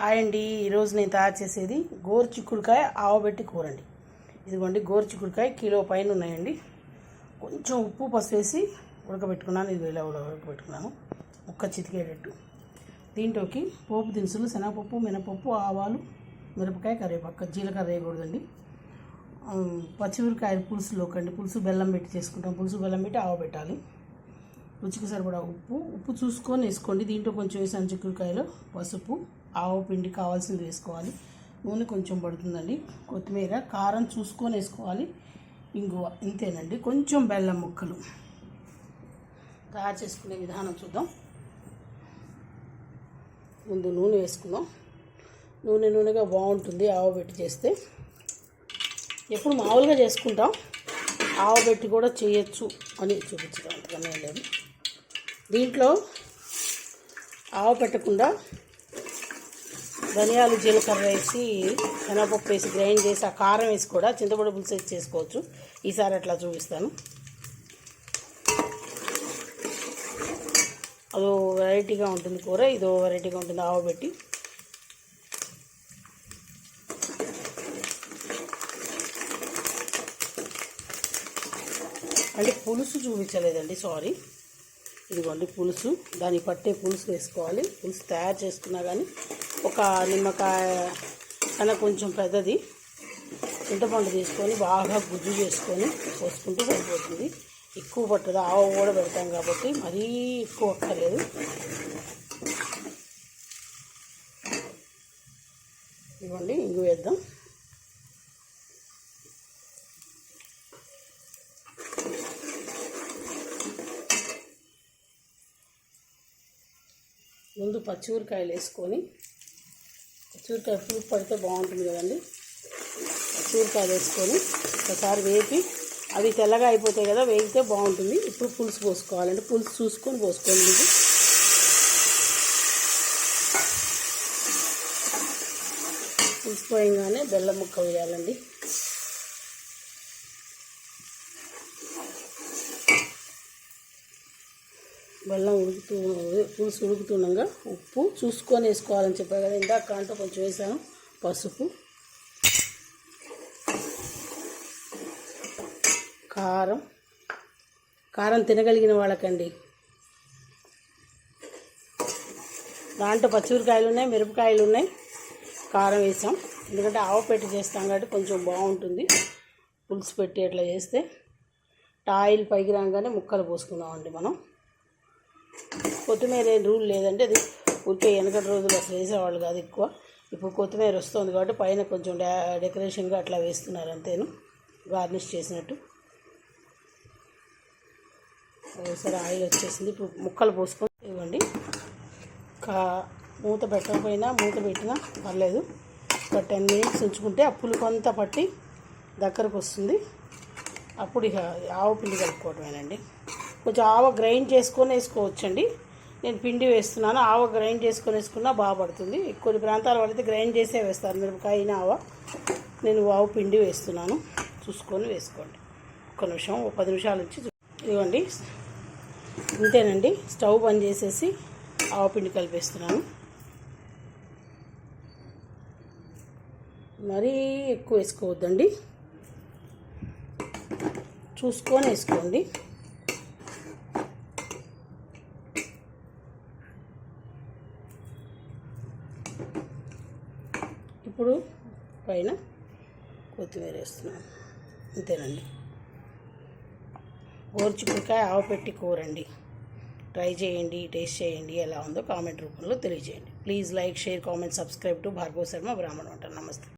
Hi అండి ఈరోజు నేను తయారు చేసేది గోరు చిక్కుడుకాయ ఆవబెట్టి కూర అండి ఇదిగోండి గోరు చిక్కుడుకాయ కిలో పైన ఉన్నాయండి. కొంచెం ఉప్పు పసుపు వేసి ఉడకబెట్టుకున్నాను. ఇది ఇలా ఉడక- ఉడకబెట్టుకున్నాను. ముక్క చితికేటట్టు. దీంట్లోకి పోపు దినుసులు శనగపప్పు మినపప్పు ఆవాలు మిరపకాయ కరివేపాకు జీలకర్ర వేయకూడదండి. పచ్చిమిరకాయ పులుసులోకి అండి పులుసు బెల్లం పెట్టి చేసుకుంటాం. పులుసు బెల్లం పెట్టి ఆవబెట్టాలి రుచికి సరిపడా ఉప్పు. ఉప్పు చూసుకొని వేసుకోండి. దీంట్లో కొంచెం వేసాను చిక్కుడుకాయలు పసుపు. ఆవు పిండి కావాల్సింది వేసుకోవాలి. నూనె కొంచెం పడుతుందండి. కొత్తిమీర కారం చూసుకొని వేసుకోవాలి. ఇంగువ ఇంతేనండి. కొంచెం బెల్లం ముక్కలు తయారు చేసుకునే విధానం చూద్దాం. ముందు నూనె వేసుకుందాం. నూనె నూనెగా బాగుంటుంది ఆవబెట్టి చేస్తే. ఎప్పుడు మామూలుగా చేసుకుంటాం. ఆవబెట్టి కూడా చేయొచ్చు అని చూపించడం అంతకనే ఏం లేదు. దీంట్లో ఆవ పెట్టకుండా ధనియాలు జీలకర్ర వేసి శనగపప్పు వేసి గ్రైండ్ చేసి ఆ కారం వేసి కూడా చింతపండు పులుసు వేసి చేసుకోవచ్చు. ఈసారి అట్లా చూపిస్తాను. అదో వెరైటీగా ఉంటుంది కూర ఇదో వెరైటీగా ఉంటుంది ఆవబెట్టి అంటే పులుసు చూపించలేదండి సారీ. ఇదిగోండి పులుసు. దానికి పట్టే పులుసు వేసుకోవాలి. పులుసు తయారు చేసుకున్నా కానీ ఒక నిమ్మకాయ కన్నా కొంచెం పెద్దది. చింతపండు తీసుకొని బాగా గుజ్జు చేసుకొని పోసుకుంటూ సరిపోతుంది. ఎక్కువ పట్టదు. ఆవు కూడా పెడతాం కాబట్టి మరీ ఎక్కువ అక్కర్లేదు. ఇవ్వండి ఇంగు వేద్దాం. ముందు పచ్చిమిరకాయలు వేసుకొని పచ్చిమిరకాయ పులుపు పడితే బాగుంటుంది కదండి. పచ్చిమిరకాయలు వేసుకొని ఒకసారి వేపి అవి తెల్లగా అయిపోతాయి కదా వేగితే బాగుంటుంది. ఇప్పుడు పులుసు పోసుకోవాలంటే పులుసు చూసుకొని పోసుకోండి మీకు పులుసు పోయంగానే బెల్లం ముక్క వేయాలండి. బెల్లం ఉడుకుతూ పులుసు ఉడుకుతుండగా ఉప్పు చూసుకొని వేసుకోవాలని చెప్పారు కదా. ఇందాక కాంటో కొంచెం వేసాను. పసుపు. కారం. కారం తినగలిగిన వాళ్ళకండి. దాంట్లో పచ్చిమిరకాయలు ఉన్నాయి మిరపకాయలు ఉన్నాయి. కారం వేసాం. ఎందుకంటే ఆవు పెట్టి చేస్తాం కాబట్టి కొంచెం బాగుంటుంది. పులుసు పెట్టి అట్లా చేస్తే. ఆయిల్ పైకి రాగానే ముక్కలు పోసుకుందామండి మనం. కొత్తిమీర ఏం రూల్ లేదంటే అది ఊరికే వెనకటి రోజులు అసలు వేసేవాళ్ళు కాదు ఎక్కువ. ఇప్పుడు కొత్తిమీర వస్తుంది కాబట్టి పైన కొంచెం డా డెకరేషన్గా అట్లా వేస్తున్నారు అంతేను. గార్నిష్ చేసినట్టు. ఒకసారి ఆయిల్ వచ్చేసింది. ఇప్పుడు ముక్కలు పోసుకొని ఇవ్వండి. కా మూత పెట్టకపోయినా మూత పెట్టినా పర్లేదు. ఒక టెన్ మినిట్స్ ఉంచుకుంటే ఆ పులుకొంత పట్టి దగ్గరకు వస్తుంది. అప్పుడు ఇక ఆవు పిండి కలుపుకోవటమేనండి. కొంచెం ఆవ గ్రైండ్ చేసుకొని వేసుకోవచ్చండి. నేను పిండి వేస్తున్నాను ఆవ గ్రైండ్ చేసుకొని వేసుకున్నా బాగా పడుతుంది. కొన్ని ప్రాంతాల పడితే గ్రైండ్ చేసే వేస్తారు మిరపకాయ ఆవ. నేను ఆవు పిండి వేస్తున్నాను చూసుకొని వేసుకోండి. ఒక నిమిషం ఒక పది నిమిషాల నుంచి ఇవ్వండి ఇదిగోండి. ఇంతేనండి స్టవ్ బంద్ చేసేసి ఆవపిండి కలిపేస్తున్నాను. మరీ ఎక్కువ వేసుకోవద్దండి. చూసుకొని వేసుకోండి. ఇప్పుడు పైన కొత్తిమీర వేస్తున్నాను. అంతేనండి. ఓర్చిపుకాయ ఆవపెట్టి కూరండి. ట్రై చేయండి టేస్ట్ చేయండి ఎలా ఉందో కామెంట్ రూపంలో తెలియజేయండి. Please like share comment subscribe to Bhargava Sharma బ్రాహ్మణ వంట. నమస్తే.